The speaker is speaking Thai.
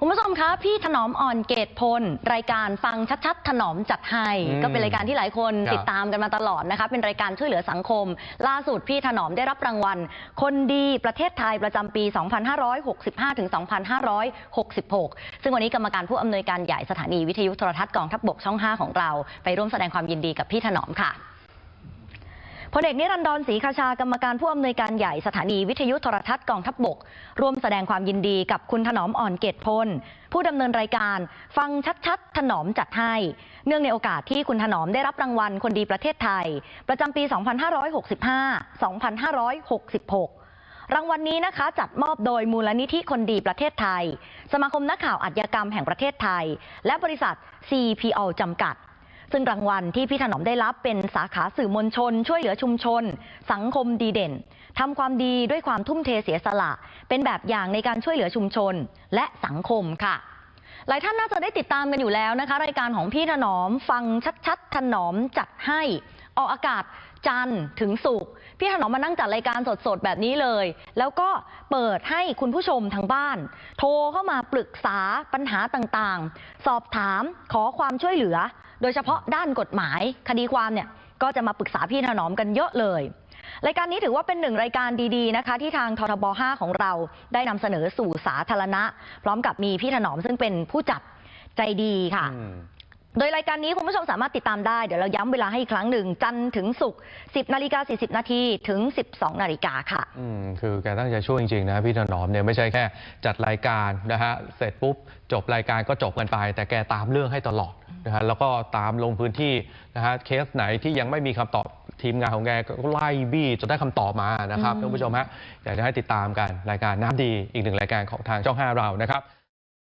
คุณผู้ชมคะพี่ถนอมอ่อนเกตพล รายการฟังชัดๆถนอมจัดให้อืมก็เป็นรายการที่หลายคนครับติดตามกันมาตลอดนะคะ เป็นรายการช่วยเหลือสังคม ล่าสุดพี่ถนอมได้รับรางวัล คนดีประเทศไทยประจำปี 2565ถึง2566 ซึ่งวันนี้กรรมการผู้อำนวยการใหญ่สถานีวิทยุโทรทัศน์กองทัพบกช่อง 5 ของเรา ไปร่วมแสดงความยินดีกับพี่ถนอมค่ะพ ลเอกนิรันดรศรีคชากรรมการผู้อำนวยการใหญ่สถานีวิทยุโทรทัศน์กองทัพบก ร่วมแสดงความยินดีกับคุณถนอมอ่อนเกตพล ผู้ดำเนินรายการ ฟังชัดๆ ถนอมจัดให้ เนื่องในโอกาสที่คุณถนอมได้รับรางวัลคนดีประเทศไทย ประจำปี 2565-2566รางวัลนี้นะคะจัดมอบโดยมูลนิธิคนดีประเทศไทย สมาคมนักข่าวอาชญากรรมแห่งประเทศไทย และบริษัท CPO จำกัด ซึ่งรางวัลที่พี่ถนอมได้รับเป็นสาขาสื่อมวลชน ช่วยเหลือชุมชน สังคมดีเด่นทำความดีด้วยความทุ่มเทเสียสละ เป็นแบบอย่างในการช่วยเหลือชุมชนและสังคมค่ะหลายท่านน่าจะได้ติดตามกันอยู่แล้วนะคะ รายการของพี่ถนอมฟังชัดๆถนอมจัดให้ ออกอากาศจันทร์ถึงศุกร์พี่ถนอมมานั่งจัดรายการสดๆ แบบนี้เลย แล้วก็เปิดให้คุณผู้ชมทางบ้าน โทรเข้ามาปรึกษาปัญหาต่างๆ สอบถามขอความช่วยเหลือ โดยเฉพาะด้านกฎหมาย คดีความเนี่ยก็จะมาปรึกษาพี่ถนอมกันเยอะเลยรายการนี้ถือว่าเป็นหนึ่งรายการดีๆนะคะ ที่ทางททบ 5 ของเราได้นำเสนอสู่สาธารณะ พร้อมกับมีพี่ถนอมซึ่งเป็นผู้จัดใจดีค่ะ โดยรายการนี้คุณผู้ชมสามารถติดตามได้ เดี๋ยวเราย้ำเวลาให้อีกครั้งหนึ่ง จันทร์ถึงศุกร์10นาฬิกา40 นาทีถึง 12 นาฬิกาค่ะ อืมคือแกตั้งใจช่วยจริง ๆ นะพี่ถนอมเนี่ยไม่ใช่แค่จัดรายการนะฮะเสร็จปุ๊บ จบรายการก็จบกันไป แต่แกตามเรื่องให้ตลอดนะฮะแล้วก็ตามลงพื้นที่นะฮะเคสไหนที่ยังไม่มีคำตอบทีมงานของแกก็ไล่บี้จนได้คำตอบมานะครับอืมท่านผู้ชมฮะอยากจะให้ติดตามกันรายการน้ำดีอีกหนึ่งรายการของทางช่อง 5 เรานะครับ